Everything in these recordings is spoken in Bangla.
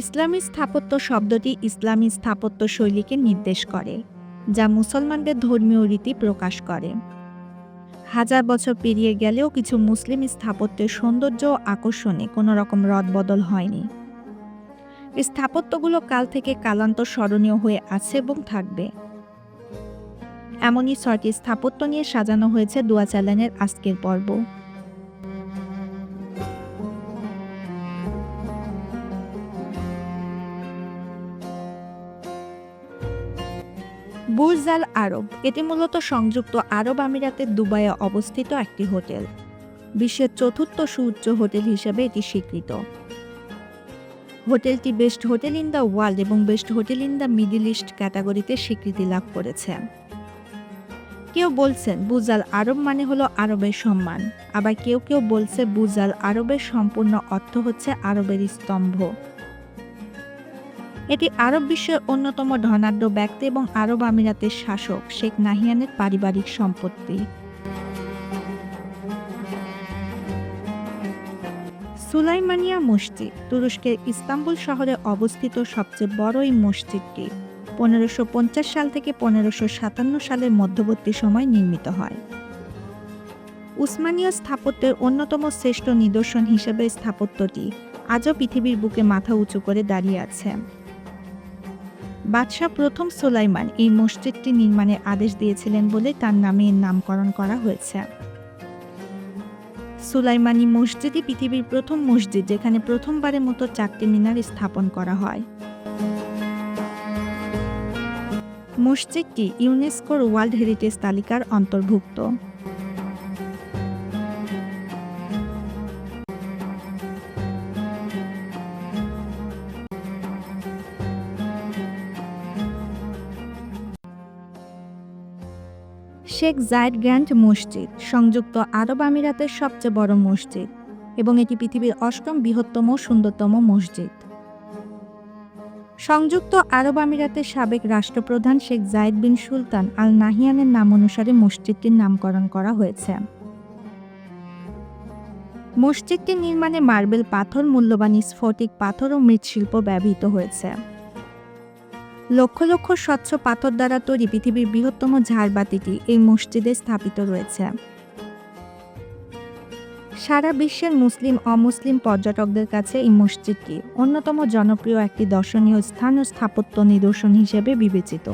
ইসলামী স্থাপত্য শব্দটি ইসলামী স্থাপত্য শৈলীকে নির্দেশ করে, যা মুসলমানদের ধর্মীয় রীতি প্রকাশ করে। হাজার বছর পেরিয়ে গেলেও কিছু মুসলিম স্থাপত্যের সৌন্দর্য ও আকর্ষণে কোনো রকম রদবদল হয়নি। স্থাপত্যগুলো কাল থেকে কালান্তর স্মরণীয় হয়ে আছে এবং থাকবে। এমনই ছয়টি স্থাপত্য নিয়ে সাজানো হয়েছে দোয়া চ্যানেলের আজকের পর্ব। বুর্জ আল আরব, এটি মূলত সংযুক্ত আরব আমিরাতের দুবাইয়ে অবস্থিত একটি হোটেল। বিশ্বের চতুর্থ সুউচ্চ হোটেল হিসেবে এটি স্বীকৃত। হোটেলটি best hotel in the world এবং best hotel in the Middle East ক্যাটাগরিতে স্বীকৃতি লাভ করেছে। কেউ বলছেন বুজাল আরব মানে হলো আরবের সম্মান, আবার কেউ কেউ বলছে বুজাল আরবের সম্পূর্ণ অর্থ হচ্ছে আরবের স্তম্ভ। এটি আরব বিশ্বের অন্যতম ধনাঢ্য ব্যক্তি এবং আরব আমিরাতের শাসক শেখ নাহিয়ানের পারিবারিক সম্পত্তি। সুলাইমানিয়া মসজিদ তুরস্কের ইস্তাম্বুল শহরে অবস্থিত সবচেয়ে বড় এই মসজিদটি পনেরোশো সাল থেকে পনেরোশো সালের মধ্যবর্তী সময় নির্মিত হয়। উসমানীয় স্থাপত্যের অন্যতম শ্রেষ্ঠ নিদর্শন হিসেবে স্থাপত্যটি আজও পৃথিবীর বুকে মাথা উঁচু করে দাঁড়িয়ে আছে। বাদশাহ প্রথম সোলাইমান এই মসজিদটি নির্মাণের আদেশ দিয়েছিলেন বলে তার নামে এর নামকরণ করা হয়েছে। সুলাইমানি মসজিদই পৃথিবীর প্রথম মসজিদ যেখানে প্রথমবারের মতো চারটি মিনার স্থাপন করা হয়। মসজিদটি ইউনেস্কোর ওয়ার্ল্ড হেরিটেজ তালিকার অন্তর্ভুক্ত। শেখ জায়েদ গ্র্যান্ড মসজিদ, সংযুক্ত আরব আমিরাতের সবচেয়ে বড় মসজিদ এবং এটি পৃথিবীর অষ্টম বৃহত্তম সুন্দরতম মসজিদ। সংযুক্ত আরব আমিরাতের সাবেক রাষ্ট্রপ্রধান শেখ জায়েদ বিন সুলতান আল নাহিয়ানের নাম অনুসারে মসজিদটির নামকরণ করা হয়েছে। মসজিদটি নির্মাণে মার্বেল পাথর, মূল্যবান স্ফটিক পাথর ও মৃৎশিল্প ব্যবহৃত হয়েছে। লক্ষ লক্ষ স্বচ্ছ পাথর দ্বারা তৈরি পৃথিবীর বৃহত্তম ঝাড়বাতিটি এই মসজিদে স্থাপিত রয়েছে। সারা বিশ্বের মুসলিম, অমুসলিম পর্যটকদের কাছে এই মসজিদটি অন্যতম জনপ্রিয় একটি দর্শনীয় স্থান ও স্থাপত্য নিদর্শন হিসেবে বিবেচিত।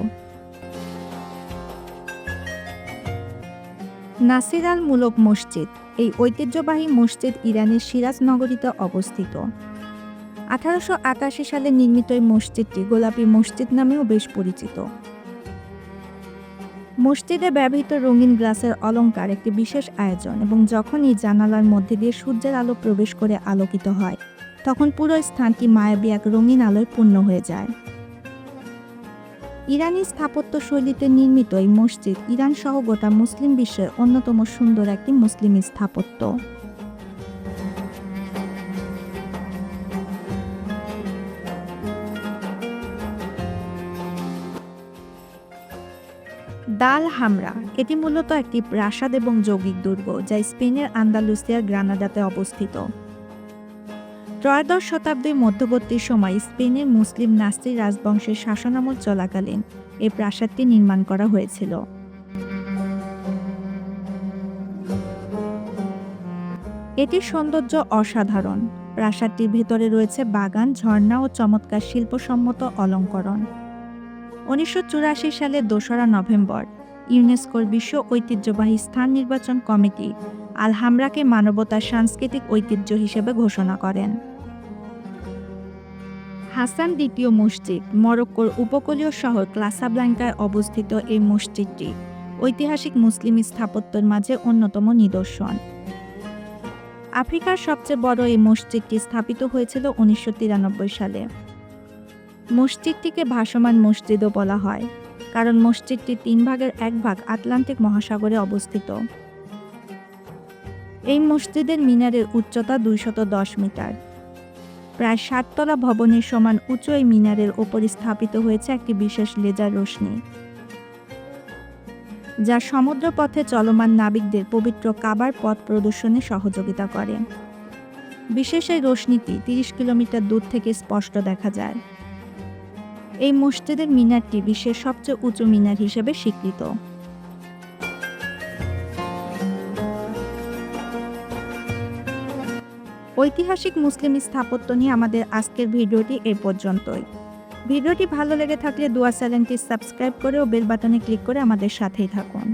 নাসির আল মুলক মসজিদ, এই ঐতিহ্যবাহী মসজিদ ইরানের সিরাজ নগরীতে অবস্থিত। আঠারোশো আটাশি সালে নির্মিত এই মসজিদটি গোলাপি মসজিদ নামেও বেশ পরিচিত। মসজিদে ব্যবহৃত রঙিন গ্লাসের অলঙ্কার একটি বিশেষ আয়োজন এবং যখন এই জানালার মধ্যে দিয়ে সূর্যের আলো প্রবেশ করে আলোকিত হয়, তখন পুরো স্থানটি মায়াবী এক রঙিন আলোয় পূর্ণ হয়ে যায়। ইরানি স্থাপত্য শৈলীতে নির্মিত এই মসজিদ ইরান সহ গোটা মুসলিম বিশ্বের অন্যতম সুন্দর একটি মুসলিম স্থাপত্য। দাল হামরা, এটি মূলত একটি প্রাসাদ এবং যৌগিক দুর্গ যা স্পেনের আন্দালুসিয়ার গ্রানাডাতে অবস্থিত। ত্রয়োদশ শতাব্দীর মধ্যবর্তী সময় স্পেনের মুসলিম নাস্তি রাজবংশের শাসনামল চলাকালীন এই প্রাসাদটি নির্মাণ করা হয়েছিল। এটির সৌন্দর্য অসাধারণ। প্রাসাদটির ভেতরে রয়েছে বাগান, ঝর্ণা ও চমৎকার শিল্পসম্মত অলঙ্করণ। উনিশশো চুরাশি সালে দোসরা নভেম্বর, ইউনেস্কোর বিশ্ব ঐতিহ্যবাহী স্থান নির্বাচন কমিটি আল হামরাকে মানবতার সাংস্কৃতিক ঐতিহ্য হিসেবে ঘোষণা করেন। হাসান দ্বিতীয় মসজিদ, মরক্কোর উপকূলীয় শহর ক্লাসাব্লাঙ্কায় অবস্থিত এই মসজিদটি ঐতিহাসিক মুসলিম স্থাপত্যের মাঝে অন্যতম নিদর্শন। আফ্রিকার সবচেয়ে বড় এই মসজিদটি স্থাপিত হয়েছিল উনিশশো তিরানব্বই সালে। মসজিদটিকে ভাসমান মসজিদও বলা হয়, কারণ মসজিদটির তিন ভাগের এক ভাগ আটলান্টিক মহাসাগরে অবস্থিত। এই মসজিদের মিনারের উচ্চতা দুইশত দশ মিটার। প্রায় সাততলা ভবনের সমান উঁচু এই মিনারের ওপর স্থাপিত হয়েছে একটি বিশেষ লেজার রশ্মি যা সমুদ্রপথে চলমান নাবিকদের পবিত্র কাবার পথ প্রদর্শনে সহযোগিতা করে। বিশেষ এই রোশনীটি তিরিশ কিলোমিটার দূর থেকে স্পষ্ট দেখা যায়। এই মসজিদের মিনারটি বিশ্বের সবচেয়ে উঁচু মিনার হিসেবে স্বীকৃত। ঐতিহাসিক মুসলিম স্থাপত্য নিয়ে আমাদের আজকের ভিডিওটি এ পর্যন্তই। ভিডিওটি ভালো লেগে থাকলে দোয়া চ্যানেলটি সাবস্ক্রাইব করে ও বেল বাটনে ক্লিক করে আমাদের সাথেই থাকুন।